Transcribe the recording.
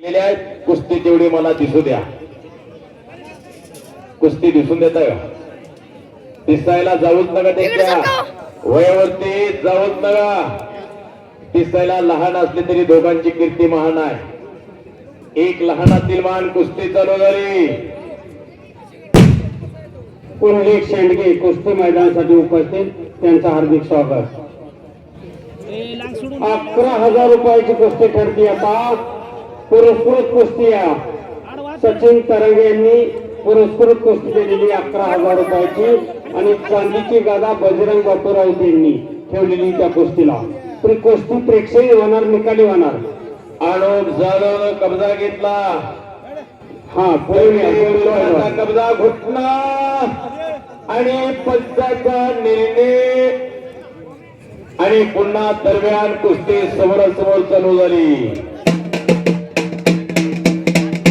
केलेल्या आहेत. कुस्ती तेवढी मला दिसू द्या. कुस्ती दिसून देता का दिसायला जाऊच नका त्यांच्या वयावरती जाऊच नका. दिसायला लहान असले तरी दोघांची कीर्ती महान आहे. एक लहानातील मान कुस्ती चालू झाली. पुंडलिक शेंडगे कुस्ती मैदानासाठी उपस्थित. त्यांचं हार्दिक स्वागत. अकरा हजार रुपयाची कुस्ती ठरती आता. पुरस्कृत कुस्ती सचिन तरंगे यांनी पुरस्कृत कुस्ती दिलेली अकरा हजार रुपयाची आणि चांदीची गादा बजरंग बापूराव यांनी ठेवलेली त्या कुस्तीला. कुस्ती प्रेक्षणीय होणार निकाली होणार. आणूप जाधव कब्जा घेतला. हा पुढे. कब्जा घुटला. आणि पंचाचा निर्णय. आणि पुन्हा दरम्यान कुस्ती समोरासमोर चालू झाली.